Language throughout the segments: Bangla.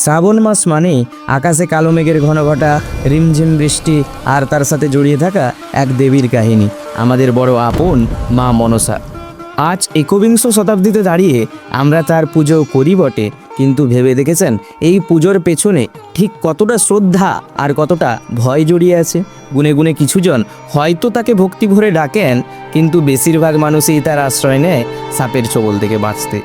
শ্রাবণ মাস মানে আকাশে কালো মেঘের ঘন ঘটা, রিমঝিম বৃষ্টি আর তার সাথে জড়িয়ে থাকা এক দেবীর কাহিনী, আমাদের বড় আপন মা মনসা। আজ একবিংশ শতাব্দীতে দাঁড়িয়ে আমরা তার পুজো করি বটে, কিন্তু ভেবে দেখেছেন এই পুজোর পেছনে ঠিক কতটা শ্রদ্ধা আর কতটা ভয় জড়িয়ে আছে? গুনে গুনে কিছুজন হয়তো তাকে ভক্তি ভরে ডাকেন, কিন্তু বেশিরভাগ মানুষই তার আশ্রয় নেয় সাপের ছোবল থেকে বাঁচতে।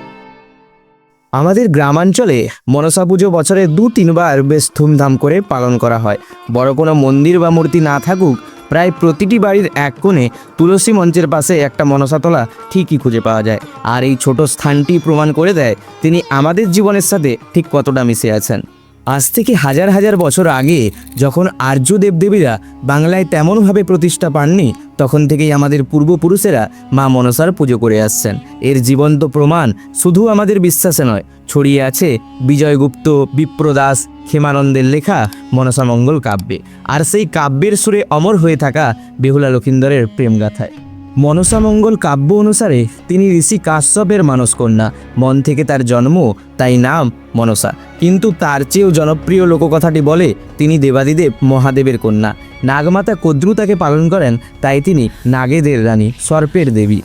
আমাদের গ্রামাঞ্চলে মনসা পুজো বছরে দু তিনবার বেশ ধুমধাম করে পালন করা হয়। বড় কোনো মন্দির বা মূর্তি না থাকুক, প্রায় প্রতিটি বাড়ির এক কোণে তুলসী মঞ্চের পাশে একটা মনসাতলা ঠিকই খুঁজে পাওয়া যায়। আর এই ছোট স্থানটি প্রমাণ করে দেয় তিনি আমাদের জীবনের সাথে ঠিক কতটা মিশে আছেন। আজ থেকে হাজার হাজার বছর আগে যখন আর্য দেবদেবীরা বাংলায় তেমনভাবে প্রতিষ্ঠা পাননি, তখন থেকেই আমাদের পূর্বপুরুষেরা মা মনসার পুজো করে আসছেন। এর জীবন্ত প্রমাণ শুধু আমাদের বিশ্বাসে নয়, ছড়িয়ে আছে বিজয়গুপ্ত, বিপ্রদাস ক্ষেমানন্দের লেখা মনসামঙ্গল কাব্যে। আর সেই কাব্যের সুরে অমর হয়ে থাকা বেহুলা লক্ষিন্দরের প্রেমগাথায়। মনসামঙ্গল কাব্য অনুসারে তিনি ঋষি কাশ্যপের মানসকন্যা। মন থেকে তার জন্ম, তাই নাম মনসা। কিন্তু তার চেয়েও জনপ্রিয় লোককথাটি বলে তিনি দেবাদিদেব মহাদেবের কন্যা। নাগমাতা কদ্রু তাকে পালন করেন, তাই তিনি নাগেদের রানী, সর্পের দেবী।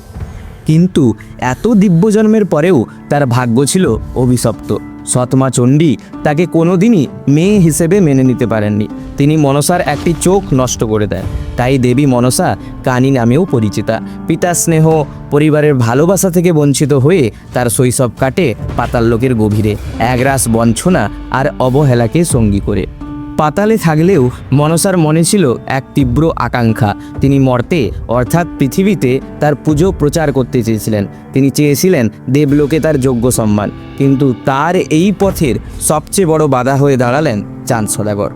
কিন্তু এত দিব্য জন্মের পরেও তার ভাগ্য ছিল অভিশপ্ত। সৎমা চণ্ডী তাকে কোনোদিনই মেয়ে হিসেবে মেনে নিতে পারেননি। তিনি মনসার একটি চোখ নষ্ট করে দেন। তাই দেবী মনসা কানী নামেও পরিচিতা। পিতা স্নেহ, পরিবারের ভালোবাসা থেকে বঞ্চিত হয়ে তার শৈশব কাটে পাতাল লোকের গভীরে। একরাস বঞ্চনা আর অবহেলাকে সঙ্গী করে। পাতালে থাকলেও মনসার মনে ছিল এক তীব্র আকাঙ্ক্ষা। তিনি মর্তে, অর্থাৎ পৃথিবীতে তার পুজো প্রচার করতে চেয়েছিলেন। তিনি চেয়েছিলেন দেবলোকে তার যোগ্য সম্মান। কিন্তু তার এই পথের সবচেয়ে বড় বাধা হয়ে দাঁড়ালেন চাঁদ সদাগর।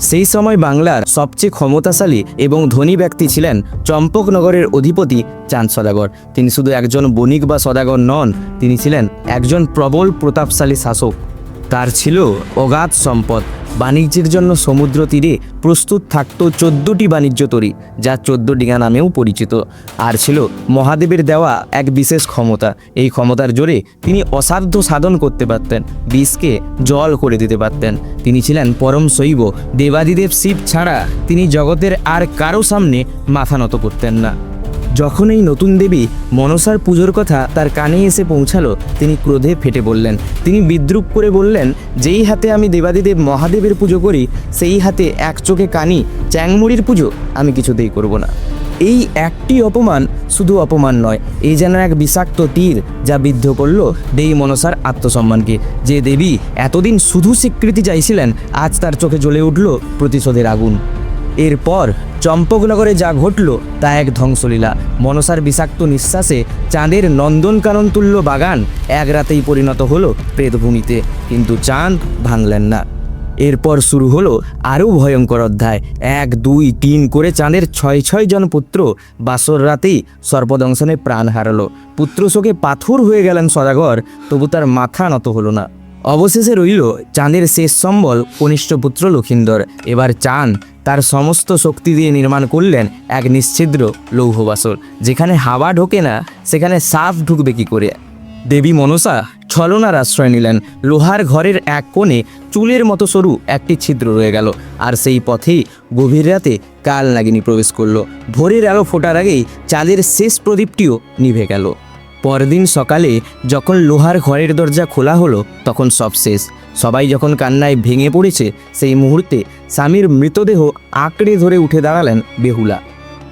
সেই সময় বাংলার সবচেয়ে ক্ষমতাশালী এবং ধনী ব্যক্তি ছিলেন চম্পকনগরের অধিপতি চাঁদ সদাগর। তিনি শুধু একজন বণিক বা সদাগর নন, তিনি ছিলেন একজন প্রবল প্রতাপশালী শাসক। তার ছিল অগাধ সম্পদ। বাণিজ্যের জন্য সমুদ্র তীরে প্রস্তুত থাকত চোদ্দোটি বাণিজ্য তরী, যা চোদ্দ ডিঙা নামেও পরিচিত। আর ছিল মহাদেবের দেওয়া এক বিশেষ ক্ষমতা। এই ক্ষমতার জোরে তিনি অসাধ্য সাধন করতে পারতেন, বিষকে জল করে দিতে পারতেন। তিনি ছিলেন পরম শৈব, দেবাদিদেব শিব ছাড়া তিনি জগতের আর কারও সামনে মাথা নত করতেন না। যখন এই নতুন দেবী মনসার পুজোর কথা তার কানে এসে পৌঁছালো, তিনি ক্রোধে ফেটে বললেন তিনি বিদ্রুপ করে বললেন, যেই হাতে আমি দেবাদিদেব মহাদেবের পুজো করি, সেই হাতে এক চোখে কানি চ্যাংমুড়ির পুজো আমি কিছুতেই করব না। এই একটি অপমান শুধু অপমান নয় এই যেন এক বিষাক্ত তীর যা বিদ্ধ করল দেবী মনসার আত্মসম্মানকে। যে দেবী এতদিন শুধু স্বীকৃতি চাইছিলেন, আজ তার চোখে জ্বলে উঠল প্রতিশোধের আগুন। এরপর চম্পকনগরে যা ঘটল তা এক ধ্বংসলীলা। মনসার বিষাক্ত নিঃশ্বাসে চাঁদের নন্দনকানন তুল্য বাগান এক রাতেই পরিণত হলো প্রেতভূমিতে। কিন্তু চাঁদ ভাঙলেন না। এরপর শুরু হলো আরও ভয়ঙ্কর অধ্যায়। এক, দুই, তিন করে চাঁদের ছয় ছয় জন পুত্র বাসর রাতেই সর্পদংশনে প্রাণ হারালো। পুত্র শোকে পাথর হয়ে গেলেন সদাগর, তবু তার মাথা নত হলো না। অবশেষে রইল চাঁদের শেষ সম্বল কনিষ্ঠ পুত্র লক্ষিন্দর। এবার চাঁদ তার সমস্ত শক্তি দিয়ে নির্মাণ করলেন এক নিশ্ছিদ্র লৌহবাসর। যেখানে হাওয়া ঢোকে না, সেখানে সাফ ঢুকবে কি করে? দেবী মনসা ছলনার আশ্রয় নিলেন। লোহার ঘরের এক কোণে চুলের মতো সরু একটি ছিদ্র রয়ে গেল, আর সেই পথেই গভীর রাতে কাল নাগিনী প্রবেশ করল। ভোরের আলো ফোটার আগেই চাঁদের শেষ প্রদীপটিও নিভে গেল। পরদিন সকালে যখন লোহার ঘরের দরজা খোলা হলো, তখন সব শেষ। সবাই যখন কান্নায় ভেঙে পড়েছে, সেই মুহূর্তে স্বামীর মৃতদেহ আঁকড়ে ধরে উঠে দাঁড়ালেন বেহুলা।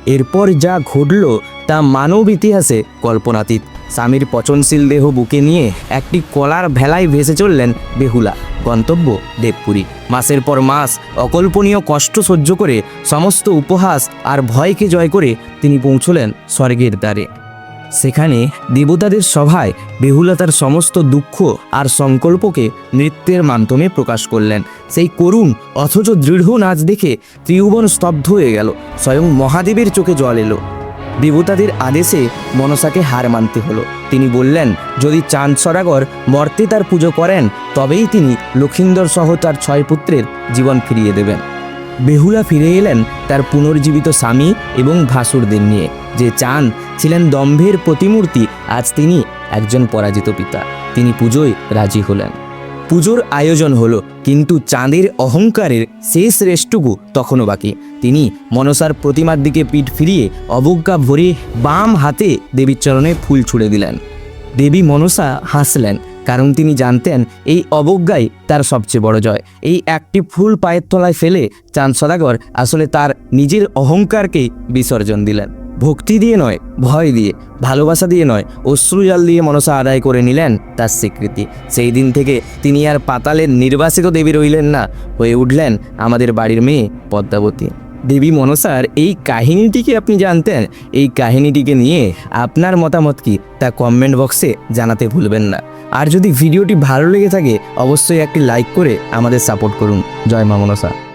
এরপর যা ঘটল, তা মানব ইতিহাসে কল্পনাতীত। স্বামীর পচনশীল দেহ বুকে নিয়ে একটি কলার ভেলায় ভেসে চললেন বেহুলা। গন্তব্য দেবপুরী। মাসের পর মাস অকল্পনীয় কষ্ট সহ্য করে, সমস্ত উপহাস আর ভয়কে জয় করে তিনি পৌঁছলেন স্বর্গের দ্বারে। সেখানে দেবতাদের সভায় বেহুলা তার সমস্ত দুঃখ আর সংকল্পকে নৃত্যের মাধ্যমে প্রকাশ করলেন। সেই করুণ, অথচ দৃঢ় নাচ দেখে ত্রিভুবন স্তব্ধ হয়ে গেল। স্বয়ং মহাদেবের চোখে জল এলো। দেবতাদের আদেশে মনসাকে হার মানতে হলো। তিনি বললেন, যদি চাঁদ সরাগর মর্তে তার পুজো করেন, তবেই তিনি লক্ষিন্দর সহ তার ছয় পুত্রের জীবন ফিরিয়ে দেবেন। বেহুলা ফিরে এলেন তার পুনর্জীবিত স্বামী এবং ভাসুরদের নিয়ে। যে চাঁদ ছিলেন দম্ভের প্রতিমূর্তি। আজ তিনি একজন পরাজিত পিতা। তিনি পুজোয় রাজি হলেন। পুজোর আয়োজন হলো, কিন্তু চাঁদের অহংকারের শেষ রেশটুকু তখনও বাকি। তিনি মনসার প্রতিমার দিকে পিঠ ফিরিয়ে অবজ্ঞা ভরে বাম হাতে দেবীর চরণে ফুল ছুড়ে দিলেন। দেবী মনসা হাসলেন, কারণ তিনি জানতেন এই অবজ্ঞাই তার সবচেয়ে বড় জয়। এই একটি ফুল পায়ের তলায় ফেলে চাঁদ সদাগর আসলে তার নিজের অহংকারকেই বিসর্জন দিলেন। ভক্তি দিয়ে নয়, ভয় দিয়ে, ভালোবাসা দিয়ে নয় অশ্রুজাল দিয়ে মনসা আদায় করে নিলেন তার স্বীকৃতি। সেই দিন থেকে তিনি আর পাতালের নির্বাসিত দেবী রইলেন না, হয়ে উঠলেন আমাদের বাড়ির মেয়ে পদ্মাবতী। দেবী মনসার এই কাহিনীটিকে আপনি জানতেন, এই কাহিনীটিকে নিয়ে আপনার মতামত কি তা কমেন্ট বক্সে জানাতে ভুলবেন না। আর যদি ভিডিওটি ভালো লেগে থাকে, অবশ্যই একটি লাইক করে আমাদের সাপোর্ট করুন। জয় মা মনসা।